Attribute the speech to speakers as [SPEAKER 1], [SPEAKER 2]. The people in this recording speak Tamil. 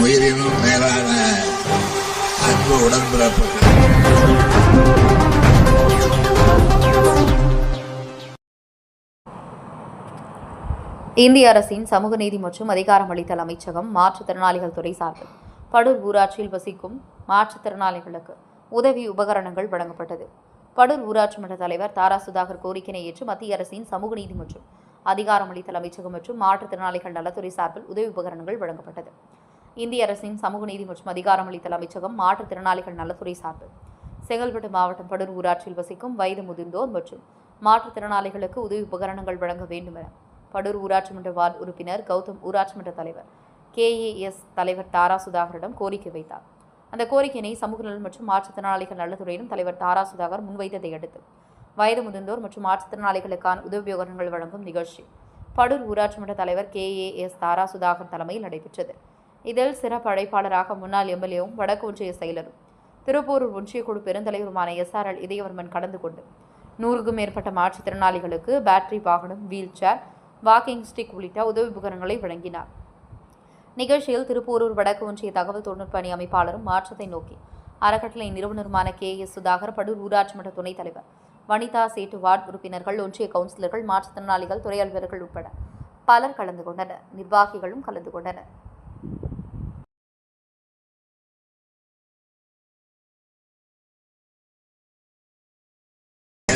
[SPEAKER 1] உயிரினும் மேலான அன்பு உடன்பிறப்புகள்.
[SPEAKER 2] இந்திய அரசின் சமூக நீதி மற்றும் அதிகாரமளித்தல் அமைச்சகம் மாற்றுத்திறனாளிகள் துறை சார்பில் படூர் ஊராட்சியில் வசிக்கும் மாற்றுத்திறனாளிகளுக்கு உதவி உபகரணங்கள் வழங்கப்பட்டது. படூர் ஊராட்சி மன்ற தலைவர் தாரா சுதாகர் கோரிக்கையை ஏற்று மத்திய அரசின் சமூக நீதி மற்றும் அதிகாரமளித்தல் அமைச்சகம் மற்றும் மாற்றுத்திறனாளிகள் நலத்துறை சார்பில் உதவி உபகரணங்கள் வழங்கப்பட்டது. இந்திய அரசின் சமூக நீதி மற்றும் அதிகாரமளித்தல் அமைச்சகம் மாற்றுத்திறனாளிகள் நலத்துறை சார்பில் செங்கல்பட்டு மாவட்டம் படூர் ஊராட்சியில் வசிக்கும் வயது முதிர்ந்தோர் மற்றும் மாற்றுத்திறனாளிகளுக்கு உதவி உபகரணங்கள் வழங்க வேண்டும் என படூர் ஊராட்சி மன்ற வார்டு உறுப்பினர் கௌதம் ஊராட்சி மன்ற தலைவர் கேஏஎஸ் தலைவர் தாரா சுதாகரிடம் கோரிக்கை வைத்தார். அந்த கோரிக்கையினை சமூக நலன் மற்றும் மாற்றுத்திறனாளிகள் நலத்துறையிலும் தலைவர் தாரா சுதாகர் முன்வைத்ததை அடுத்து வயது முதிர்ந்தோர் மற்றும் மாற்றுத்திறனாளிகளுக்கான உதவி உபகரணங்கள் வழங்கும் நிகழ்ச்சி படூர் ஊராட்சி மன்ற தலைவர் கேஏஎஸ் தாரா சுதாகர் தலைமையில் நடைபெற்றது. இதில் சிறப்பு அழைப்பாளராக முன்னாள் எம்எல்ஏவும் வடக்கு ஒன்றிய செயலரும் திருப்பூரூர் ஒன்றிய குழு பெருந்தலைவருமான எஸ்ஆர்எல் இதயவர்மன் கலந்து கொண்டு நூறுக்கும் மேற்பட்ட மாற்றுத்திறனாளிகளுக்கு பேட்டரி வாகனம் வீல் சேர் வாக்கிங் ஸ்டிக் உள்ளிட்ட உதவி உபகரணங்களை வழங்கினார். நிகழ்ச்சியில் திருப்பூரூர் வடக்கு ஒன்றிய தகவல் தொழில்நுட்ப அணி அமைப்பாளரும் மாற்றத்தை நோக்கி அறக்கட்டளை நிறுவனருமான கே எஸ் சுதாகர் படூர் ஊராட்சி மன்ற துணைத் தலைவர் வனிதா சேட்டு வார்டு உறுப்பினர்கள் ஒன்றிய கவுன்சிலர்கள் மாற்றுத்திறனாளிகள் துறை அலுவலர்கள் உட்பட பலர் கலந்து கொண்டனர். நிர்வாகிகளும் கலந்து கொண்டனர்.